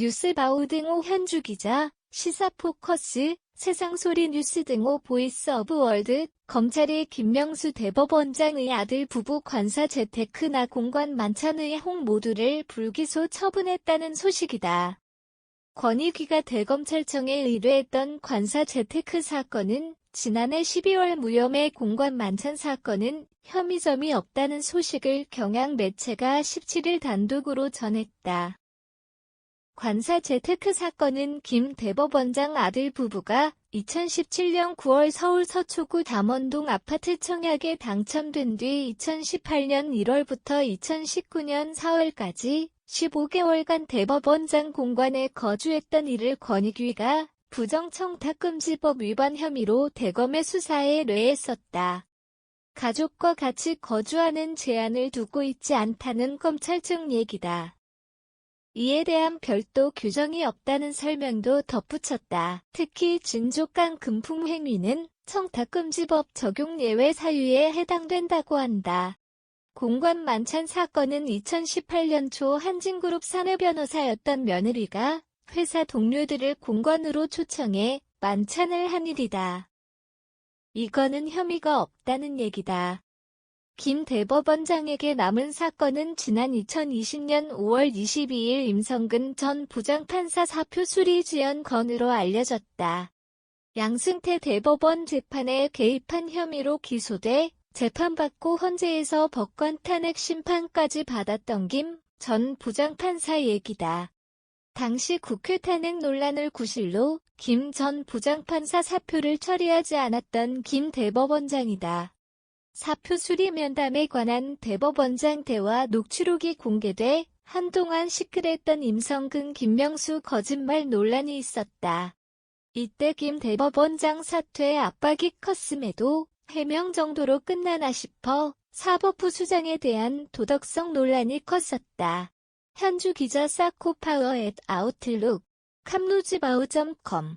뉴스바우 등호 현주 기자, 시사포커스, 세상소리 뉴스 등호 보이스 오브 월드, 검찰이 김명수 대법원장의 아들 부부 관사 재테크나 공관 만찬의 홍 모두를 불기소 처분했다는 소식이다. 권익위가 대검찰청에 의뢰했던 관사 재테크 사건은 지난해 12월 무혐의 공관 만찬 사건은 혐의점이 없다는 소식을 경향 매체가 17일 단독으로 전했다. 관사 재테크 사건은 김 대법원장 아들 부부가 2017년 9월 서울 서초구 담원동 아파트 청약에 당첨된 뒤 2018년 1월부터 2019년 4월까지 15개월간 대법원장 공관에 거주했던 이를 권익위가 부정청탁금지법 위반 혐의로 대검의 수사에 의뢰했었다. 가족과 같이 거주하는 제한을 두고 있지 않다는 검찰 측 얘기다. 이에 대한 별도 규정이 없다는 설명도 덧붙였다. 특히 진족간 금품 행위는 청탁금지법 적용 예외 사유에 해당된다고 한다. 공관 만찬 사건은 2018년 초 한진그룹 사내변호사였던 며느리가 회사 동료들을 공관으로 초청해 만찬을 한 일이다. 이거는 혐의가 없다는 얘기다. 김 대법원장에게 남은 사건은 지난 2020년 5월 22일 임성근 전 부장판사 사표 수리 지연 건으로 알려졌다. 양승태 대법원 재판에 개입한 혐의로 기소돼 재판받고 헌재에서 법관 탄핵 심판까지 받았던 김 전 부장판사 얘기다. 당시 국회 탄핵 논란을 구실로 김 전 부장판사 사표를 처리하지 않았던 김 대법원장이다. 사표 수리 면담에 관한 대법원장 대화 녹취록이 공개돼 한동안 시끌했던 임성근 김명수 거짓말 논란이 있었다. 이때 김 대법원장 사퇴 압박이 컸음에도 해명 정도로 끝나나 싶어 사법부 수장에 대한 도덕성 논란이 컸었다. 현주 기자 사코파워 앳 아웃룩 캄루즈바우.com